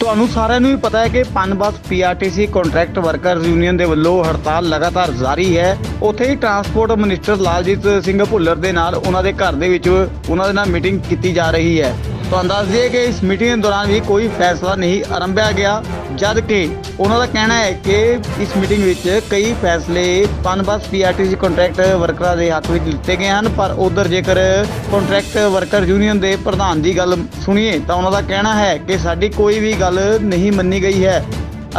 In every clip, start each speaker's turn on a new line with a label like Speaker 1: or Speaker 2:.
Speaker 1: ਤੁਹਾਨੂੰ ਸਾਰਿਆਂ ਨੂੰ ਹੀ ਪਤਾ ਹੈ ਕਿ PUNBUS PRTC contract workers union ਦੇ ਵੱਲੋਂ ਹੜਤਾਲ ਲਗਾਤਾਰ ਜਾਰੀ ਹੈ। ਉੱਥੇ ਹੀ ਟਰਾਂਸਪੋਰਟ ਮਿਨਿਸਟਰ ਲਾਲਜੀਤ ਸਿੰਘ ਭੁੱਲਰ ਦੇ ਨਾਲ ਉਹਨਾਂ ਦੇ ਘਰ ਦੇ ਵਿੱਚ ਉਹਨਾਂ ਦੇ ਨਾਲ ਮੀਟਿੰਗ ਕੀਤੀ ਜਾ ਰਹੀ ਹੈ। ਤੁਹਾਨੂੰ ਦੱਸ ਦਈਏ ਕਿ ਇਸ ਮੀਟਿੰਗ ਦੇ ਦੌਰਾਨ ਵੀ ਕੋਈ ਫੈਸਲਾ ਨਹੀਂ ਆਰੰਭਿਆ ਗਿਆ, ਜਦ ਕਿ ਉਹਨਾਂ ਦਾ ਕਹਿਣਾ ਹੈ ਕਿ ਇਸ ਮੀਟਿੰਗ ਵਿੱਚ ਕਈ ਫੈਸਲੇ ਪਨਬਸ ਪੀਆਰਟੀਸੀ ਕੰਟਰੈਕਟ ਵਰਕਰਾਂ ਦੇ ਹੱਕ ਵਿੱਚ ਲਿੱਤੇ ਗਏ ਹਨ, ਪਰ ਉਧਰ ਜੇਕਰ ਕੰਟਰੈਕਟ ਵਰਕਰ ਯੂਨੀਅਨ ਦੇ ਪ੍ਰਧਾਨ ਦੀ ਗੱਲ ਸੁਣੀਏ, ਤਾਂ ਉਹਨਾਂ ਦਾ ਕਹਿਣਾ ਹੈ ਕਿ ਸਾਡੀ ਕੋਈ ਵੀ ਗੱਲ ਨਹੀਂ ਮੰਨੀ ਗਈ ਹੈ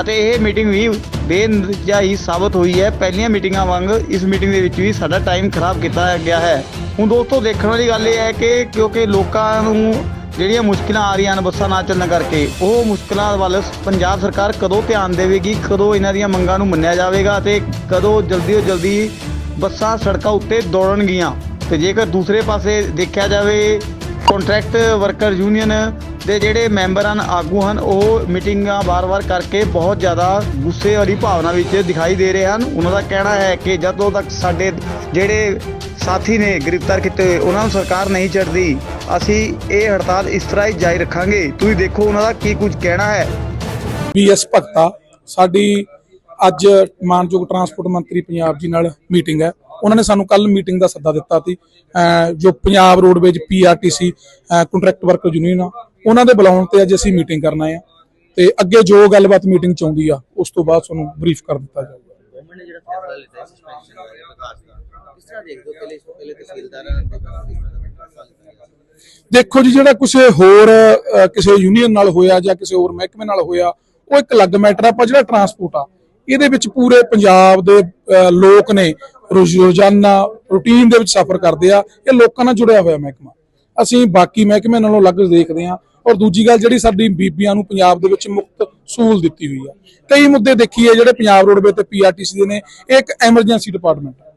Speaker 1: ਅਤੇ ਇਹ ਮੀਟਿੰਗ ਵੀ ਬੇਨਤੀਜਾ ਸਾਬਤ ਹੋਈ ਹੈ। ਪਹਿਲੀਆਂ ਮੀਟਿੰਗਾਂ ਵਾਂਗ ਇਸ ਮੀਟਿੰਗ ਦੇ ਵਿੱਚ ਵੀ ਸਾਡਾ ਟਾਈਮ ਖਰਾਬ ਕੀਤਾ ਗਿਆ ਹੈ। ਹੁਣ ਦੋਸਤੋ, ਦੇਖਣ ਵਾਲੀ ਗੱਲ ਇਹ ਹੈ ਕਿ ਕਿਉਂਕਿ ਲੋਕਾਂ ਨੂੰ ਜਿਹੜੀਆਂ ਮੁਸ਼ਕਿਲਾਂ ਆ ਰਹੀਆਂ ਹਨ ਬੱਸਾਂ ਨਾ ਚੱਲਣ ਕਰਕੇ, ਉਹ ਮੁਸ਼ਕਿਲਾਂ ਵੱਲ ਪੰਜਾਬ ਸਰਕਾਰ ਕਦੋਂ ਧਿਆਨ ਦੇਵੇਗੀ, ਕਦੋਂ ਇਹਨਾਂ ਦੀਆਂ ਮੰਗਾਂ ਨੂੰ ਮੰਨਿਆ ਜਾਵੇਗਾ ਤੇ ਕਦੋਂ ਜਲਦੀ ਤੋਂ ਜਲਦੀ ਬੱਸਾਂ ਸੜਕਾਂ ਉੱਤੇ ਦੌੜਨਗੀਆਂ। ਤੇ ਜੇਕਰ ਦੂਸਰੇ ਪਾਸੇ ਦੇਖਿਆ ਜਾਵੇ ਕੰਟਰੈਕਟ ਵਰਕਰ ਯੂਨੀਅਨ ਦੇ ਜਿਹੜੇ ਮੈਂਬਰ ਹਨ, ਆਗੂ ਹਨ, ਉਹ ਮੀਟਿੰਗਾਂ ਵਾਰ-ਵਾਰ ਕਰਕੇ ਬਹੁਤ ਜ਼ਿਆਦਾ ਗੁੱਸੇ ਵਾਲੀ ਭਾਵਨਾ ਵਿੱਚ ਦਿਖਾਈ ਦੇ ਰਹੇ ਹਨ। ਉਹਨਾਂ ਦਾ ਕਹਿਣਾ ਹੈ ਕਿ ਜਦੋਂ ਤੱਕ ਸਾਡੇ ਜਿਹੜੇ ਸਾਥੀ ਨੇ ਗ੍ਰਿਫਤਾਰ ਕੀਤੇ ਉਹਨਾਂ ਨੂੰ ਸਰਕਾਰ ਨਹੀਂ ਛੱਡਦੀ, ਅਸੀਂ ਇਹ ਹੜਤਾਲ ਇਸ ਤਰ੍ਹਾਂ ਹੀ ਜਾਰੀ ਰੱਖਾਂਗੇ। ਤੁਸੀਂ ਦੇਖੋ ਉਹਨਾਂ ਦਾ ਕੀ ਕੁਝ ਕਹਿਣਾ ਹੈ।
Speaker 2: ਬੀਐਸ ਭਗਤਾ, ਸਾਡੀ ਅੱਜ ਮਾਨਯੋਗ ਟਰਾਂਸਪੋਰਟ ਮੰਤਰੀ ਪੰਜਾਬ ਜੀ ਨਾਲ ਮੀਟਿੰਗ ਹੈ। ਉਹਨਾਂ ਨੇ ਸਾਨੂੰ ਕੱਲ ਮੀਟਿੰਗ ਦਾ ਸੱਦਾ ਦਿੱਤਾ ਸੀ ਜੋ Punjab roadways PRTC contract worker union ਆ ਉਹਨਾਂ ਦੇ ਬੁਲਾਉਣ ਤੇ ਅੱਜ ਅਸੀਂ ਮੀਟਿੰਗ ਕਰਨਾ ਹੈ ਤੇ ਅੱਗੇ ਜੋ ਗੱਲਬਾਤ ਮੀਟਿੰਗ ਚ ਆਉਂਦੀ ਆ ਉਸ ਤੋਂ ਬਾਅਦ ਤੁਹਾਨੂੰ ਬਰੀਫ ਕਰ ਦਿੱਤਾ ਜਾਊਗਾ।
Speaker 3: ਗਵਰਨਮੈਂਟ ਨੇ ਜਿਹੜਾ ਫੈਸਲਾ ਲਿੱਤਾ ਹੈ ਸਸਪੈਂਸ਼ਨ ਬਾਰੇ ਵਿਕਾਸ ਦਾ ਕਿਸ ਤਰ੍ਹਾਂ ਦੇਖਦੇ ਹੋ ਪਹਿਲੇ ਇਸ ਤੋਂ ਪਹਿਲੇ ਤਹਿਸੀਲਦਾਰਾਂ ਨੇ ਤੇ ਕਾਫੀ ਇਸ ਤਰ੍ਹਾਂ ਦਾ ਫੈਸਲਾ ਲਿੱਤਾ ਗਿਆ
Speaker 2: ਦੇਖੋ ਜੀ ਜਿਹੜਾ ਕਿਸੇ ਹੋਰ ਕਿਸੇ ਯੂਨੀਅਨ ਨਾਲ ਹੋਇਆ ਜਾਂ ਕਿਸੇ ਹੋਰ ਮਹਿਕਮੇ ਨਾਲ ਹੋਇਆ ਉਹ ਇੱਕ ਅਲੱਗ ਮੈਟਰ ਆ ਪਰ ਜਿਹੜਾ ਟਰਾਂਸਪੋਰਟ ਆ ਇਹਦੇ ਵਿੱਚ ਪੂਰੇ ਪੰਜਾਬ ਦੇ ਲੋਕ ਨੇ ਰੋਜ਼- ਰੋਜ਼ਾਨਾ ਰੂਟੀਨ ਦੇ ਵਿੱਚ ਸਫ਼ਰ ਕਰਦੇ ਆ, ਇਹ ਲੋਕਾਂ ਨਾਲ ਜੁੜਿਆ ਹੋਇਆ ਮਹਿਕਮਾ। ਅਸੀਂ ਬਾਕੀ ਮਹਿਕਮਿਆਂ ਨਾਲੋਂ ਅਲੱਗ ਦੇਖਦੇ ਆ ਔਰ ਦੂਜੀ ਗੱਲ ਜਿਹੜੀ ਸਾਡੀ ਬੀਬੀਆਂ ਨੂੰ ਪੰਜਾਬ ਦੇ ਵਿੱਚ ਮੁਫ਼ਤ ਸਹੂਲਤ ਦਿੱਤੀ ਹੋਈ ਆ। ਕਈ ਮੁੱਦੇ ਦੇਖੀਏ ਜਿਹੜੇ ਪੰਜਾਬ ਰੋਡਵੇ ਤੇ ਪੀਆਰਟੀਸੀ ਦੇ ਨੇ ਇਹ ਇੱਕ ਐਮਰਜੈਂਸੀ ਡਿਪਾਰਟਮੈਂਟ। ਆ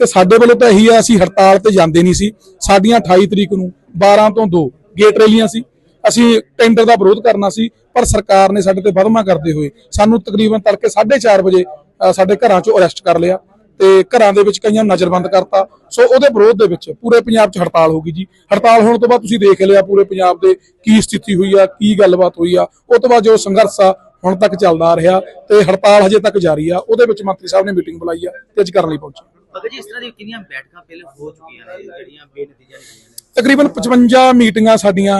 Speaker 2: ਤੇ ਸਾਡੇ ਵੱਲੋਂ ਤਾਂ ਇਹੀ ਆ, ਅਸੀਂ ਹੜਤਾਲ ਤੇ ਜਾਂਦੇ ਨਹੀਂ ਸੀ। ਸਾਡੀਆਂ 28 ਤਰੀਕ ਨੂੰ 12 ਤੋਂ 2 ਗੇਟ ਰੈਲੀਆਂ ਸੀ। ਅਸੀਂ ਟੈਂਡਰ ਦਾ ਵਿਰੋਧ ਕਰਨਾ ਸੀ, ਪਰ ਸਰਕਾਰ ਨੇ ਸਾਡੇ ਤੇ ਵਧਮਾ ਕਰਦੇ ਹੋਏ ਸਾਨੂੰ ਤਕਰੀਬਨ ਤੜਕੇ 4:30 ਵਜੇ ਸਾਡੇ ਘਰਾਂ 'ਚੋਂ ਅਰੈਸਟ ਕਰ ਲਿਆ। ਤੇ ਘਰਾਂ ਦੇ ਵਿੱਚ ਕਈਆਂ ਨੂੰ ਨਜ਼ਰਬੰਦ ਕਰਤਾ। ਸੋ ਉਹਦੇ ਵਿਰੋਧ ਦੇ ਵਿੱਚ ਪੂਰੇ ਪੰਜਾਬ 'ਚ ਹੜਤਾਲ ਹੋ ਗਈ ਜੀ। ਹੜਤਾਲ ਹੋਣ ਤੋਂ ਬਾਅਦ ਤੁਸੀਂ ਦੇਖ ਲਿਆ ਪੂਰੇ ਪੰਜਾਬ ਦੇ ਕੀ ਸਥਿਤੀ ਹੋਈ ਆ ਕੀ ਗੱਲਬਾਤ ਹੋਈ ਆ। ਉਹ ਤੋਂ ਬਾਅਦ ਜੋ ਸੰਘਰਸ਼ ਆ ਹੁਣ ਤੱਕ ਚੱਲਦਾ ਆ ਰਿਹਾ ਤੇ ਹੜਤਾਲ ਹਜੇ ਤੱਕ ਜਾਰੀ ਆ। ਉਹਦੇ ਵਿੱਚ ਮੰਤਰੀ ਸਾਹਿਬ ਨੇ ਮੀਟਿੰਗ ਬੁਲਾਈ ਆ ਤੇ ਅੱਜ ਕਰਨ ਲਈ ਪਹੁੰਚੇ।
Speaker 3: ਅਗਰ ਜੀ ਇਸ ਤਰ੍ਹਾਂ ਦੀ ਕਿੰਨੀਆਂ ਬੈਠਕਾਂ ਪਹਿਲੇ ਹੋ ਚੁੱਕੀਆਂ ਨੇ ਜਿਹੜੀਆਂ ਬੇਨਤੀਜਾ ਨਿਕਲੀਆਂ ਨੇ?
Speaker 2: ਤਕਰੀਬਨ 55 ਮੀਟਿੰਗਾਂ ਸਾਡੀਆਂ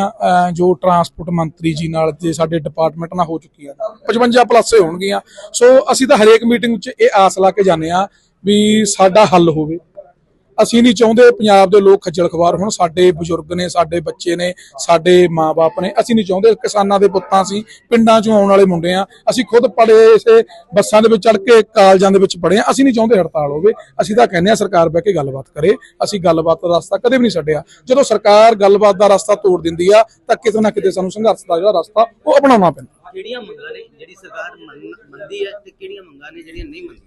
Speaker 2: ਜੋ ਟਰਾਂਸਪੋਰਟ ਮੰਤਰੀ ਜੀ ਨਾਲ ਤੇ ਸਾਡੇ ਡਿਪਾਰਟਮੈਂਟ ਨਾਲ ਹੋ ਚੁੱਕੀਆਂ 55 ਪਲੱਸ ਹੋਣਗੀਆਂ। ਸੋ ਅਸੀਂ ਤਾਂ ਹਰੇਕ ਮੀਟਿੰਗ 'ਚ ਇਹ ਆਸ ਲਾ ਕੇ ਜਾਂਦੇ ਆ ਵੀ ਸਾਡਾ ਹੱਲ ਹੋਵੇ। ਅਸੀਂ ਨਹੀਂ ਚਾਹੁੰਦੇ ਪੰਜਾਬ ਦੇ ਲੋਕ ਖੱਜਲ ਖਵਾਰ ਹੋਣ। ਸਾਡੇ ਬਜ਼ੁਰਗ ਨੇ, ਸਾਡੇ ਬੱਚੇ ਨੇ, ਸਾਡੇ ਮਾਪੇ ਨੇ, ਅਸੀਂ ਨਹੀਂ ਚਾਹੁੰਦੇ ਕਿਸਾਨਾਂ ਦੇ ਪੁੱਤਾਂ ਸੀ ਪਿੰਡਾਂ 'ਚੋਂ ਆਉਣ ਵਾਲੇ ਮੁੰਡੇ ਆ। ਅਸੀਂ ਖੁਦ ਪੜੇ ਇਸੇ ਬੱਸਾਂ ਦੇ ਵਿੱਚ ਚੜ ਕੇ ਕਾਲਜਾਂ ਦੇ ਵਿੱਚ ਪੜੇ ਆ। ਅਸੀਂ ਨਹੀਂ ਚਾਹੁੰਦੇ ਹੜਤਾਲ ਹੋਵੇ। ਅਸੀਂ ਤਾਂ ਕਹਿੰਦੇ ਆ ਸਰਕਾਰ ਬਹਿ ਕੇ ਗੱਲਬਾਤ ਕਰੇ। ਅਸੀਂ ਗੱਲਬਾਤ ਦਾ ਰਸਤਾ ਕਦੇ ਵੀ ਨਹੀਂ ਛੱਡਿਆ। ਜਦੋਂ ਸਰਕਾਰ ਗੱਲਬਾਤ ਦਾ ਰਸਤਾ ਤੋੜ ਦਿੰਦੀ ਆ, ਤਾਂ ਕਿਤੇ ਨਾ ਕਿਤੇ ਸਾਨੂੰ ਸੰਘਰਸ਼ ਦਾ ਜਿਹੜਾ ਰਸਤਾ ਉਹ ਅਪਣਾਉਣਾ ਪੈਂਦਾ।
Speaker 3: ਕਿਹੜੀਆਂ ਮੰਗਾਂ ਨੇ? ਜਿਹੜੀ ਸਰਕਾਰ ਮੰਨਦੀ ਹੈ ਤੇ ਕਿਹੜੀਆਂ ਮੰਗਾਂ ਨੇ ਜਿਹੜੀਆਂ ਨਹੀਂ ਮੰਨਦੀ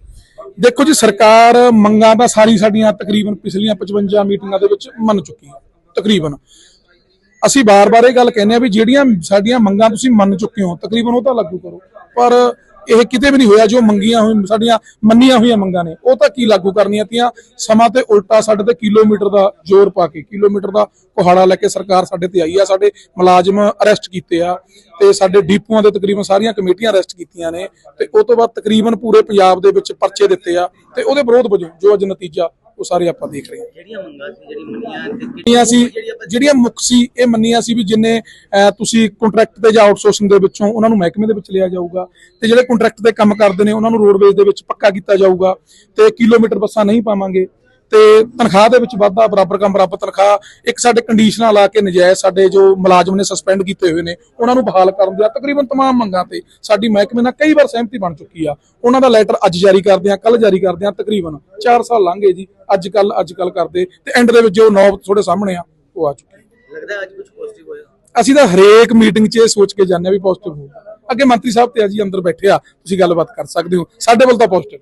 Speaker 2: ਦੇਖੋ ਜੀ, ਸਰਕਾਰ ਮੰਗਾਂ ਤਾਂ ਸਾਰੀ ਸਾਡੀਆਂ ਤਕਰੀਬਨ ਪਿਛਲੀਆਂ 55 ਮੀਟਿੰਗਾਂ ਦੇ ਵਿੱਚ ਮੰਨ ਚੁੱਕੀ ਹੈ, ਤਕਰੀਬਨ। ਅਸੀਂ ਬਾਰ-ਬਾਰ ਇਹ ਗੱਲ ਕਹਿੰਦੇ ਆ ਵੀ ਜਿਹੜੀਆਂ ਸਾਡੀਆਂ ਮੰਗਾਂ ਤੁਸੀਂ ਮੰਨ ਚੁੱਕੇ ਹੋ, ਤਕਰੀਬਨ ਉਹ ਤਾਂ ਲਾਗੂ ਕਰੋ। ਪਰ ਇਹ ਕਿਤੇ ਵੀ ਨਹੀਂ ਹੋਇਆ ਜੋ ਮੰਗੀਆਂ ਹੋਈਆਂ ਸਾਡੀਆਂ ਮੰਨੀਆਂ ਹੋਈਆਂ ਮੰਗਾਂ ਨੇ। ਉਹ ਤਾਂ ਕੀ ਲਾਗੂ ਕਰਨੀਆਂ ਤੀਆਂ? ਸਮਾਂ ਤੇ ਉਲਟਾ ਸਾਡੇ ਤੇ ਕਿਲੋਮੀਟਰ ਦਾ ਜ਼ੋਰ ਪਾ ਕੇ, ਕਿਲੋਮੀਟਰ ਦਾ ਕੁਹਾੜਾ ਲੈ ਕੇ ਸਰਕਾਰ ਸਾਡੇ ਤੇ ਆਈ ਆ, ਸਾਡੇ ਮੁਲਾਜ਼ਮ ਅਰੈਸਟ ਕੀਤੇ ਆ ਤੇ ਸਾਡੇ ਡੀਪੂਆਂ ਦੇ ਤਕਰੀਬਨ ਸਾਰੀਆਂ ਕਮੇਟੀਆਂ ਅਰੈਸਟ ਕੀਤੀਆਂ ਨੇ ਤੇ ਉਸ ਤੋਂ ਬਾਅਦ ਤਕਰੀਬਨ ਪੂਰੇ ਪੰਜਾਬ ਦੇ ਵਿੱਚ ਪਰਚੇ ਦਿੱਤੇ ਆ ਤੇ ਉਹਦੇ ਵਿਰੋਧ ਵਜੋਂ ਜੋ ਅੱਜ ਨਤੀਜਾ ਉਹ ਸਾਰੇ ਆਪਾਂ ਦੇਖ ਰਹੇ ਹਾਂ।
Speaker 3: ਜਿਹੜੀਆਂ ਮੰਗਾਂ ਸੀ ਜਿਹੜੀ ਮੰਨੀਆਂ
Speaker 2: ਸੀ ਜਿਹੜੀਆਂ ਮੁੱਖ ਸੀ ਇਹ ਮੰਨੀਆਂ ਸੀ ਵੀ ਜਿੰਨੇ ਤੁਸੀਂ ਕੰਟਰੈਕਟ ਤੇ ਜਾਂ ਆਊਟਸੋਰਸਿੰਗ ਦੇ ਵਿੱਚੋਂ ਉਹਨਾਂ ਨੂੰ ਮਹਿਕਮੇ ਦੇ ਵਿੱਚ ਲਿਆ ਜਾਊਗਾ ਤੇ ਜਿਹੜੇ ਕੰਟਰੈਕਟ ਤੇ ਕੰਮ ਕਰਦੇ ਨੇ ਉਹਨਾਂ ਨੂੰ ਰੋਡਵੇਜ਼ ਦੇ ਵਿੱਚ ਪੱਕਾ ਕੀਤਾ ਜਾਊਗਾ ਤੇ ਕਿਲੋਮੀਟਰ ਬੱਸਾਂ ਨਹੀਂ ਪਾਵਾਂਗੇ। ਤੇ ਤਨਖਾਹ ਦੇ ਵਿੱਚ ਵਾਧਾ ਬਰਾਬਰ ਕੰਮ ਬਰਾਬਰ ਤਨਖਾਹ ਇੱਕ ਸਾਡੇ ਕੰਡੀਸ਼ਨਾਂ ਲਾ ਕੇ ਨਜਾਇਜ਼ ਸਾਡੇ ਜੋ ਮੁਲਾਜ਼ਮ ਨੇ ਸਸਪੈਂਡ ਕੀਤੇ ਹੋਏ ਨੇ ਉਹਨਾਂ ਨੂੰ ਬਹਾਲ ਕਰਨ ਦੇ ਤਕਰੀਬਨ तमाम ਮੰਗਾਂ ਤੇ ਸਾਡੀ ਮਹਿਕਮੇ ਨਾਲ ਕਈ ਵਾਰ ਸਹਿਮਤੀ ਬਣ ਚੁੱਕੀ ਆ ਉਹਨਾਂ ਦਾ ਲੈਟਰ ਅੱਜ ਜਾਰੀ ਕਰਦੇ ਆ ਕੱਲ ਜਾਰੀ ਕਰਦੇ ਆ ਤਕਰੀਬਨ 4 ਸਾਲ ਲੰਘੇ ਜੀ ਅੱਜ ਕੱਲ ਅੱਜ ਕੱਲ ਕਰਦੇ ਤੇ ਐਂਡ ਦੇ ਵਿੱਚ ਜੋ ਨੌਬ ਤੁਹਾਡੇ ਸਾਹਮਣੇ ਆ ਉਹ ਆ ਚੁੱਕੀ
Speaker 3: ਲੱਗਦਾ ਹੈ ਅੱਜ ਕੁਝ ਪੋਜ਼ਿਟਿਵ ਹੋਇਆ
Speaker 2: ਅਸੀਂ ਤਾਂ ਹਰੇਕ ਮੀਟਿੰਗ 'ਚ ਇਹ ਸੋਚ ਕੇ ਜਾਂਦੇ ਆ ਵੀ ਪੋਜ਼ਿਟਿਵ ਹੋਊਗਾ ਅੱਗੇ ਮੰਤਰੀ ਸਾਹਿਬ ਤੇ ਆ ਜੀ ਅੰਦਰ ਬੈਠੇ ਆ ਤੁਸੀਂ ਗੱਲਬਾਤ ਕਰ ਸਕਦੇ ਹੋ ਸਾਡੇ ਵੱਲ ਤਾਂ ਪੋਜ਼ਿਟਿਵ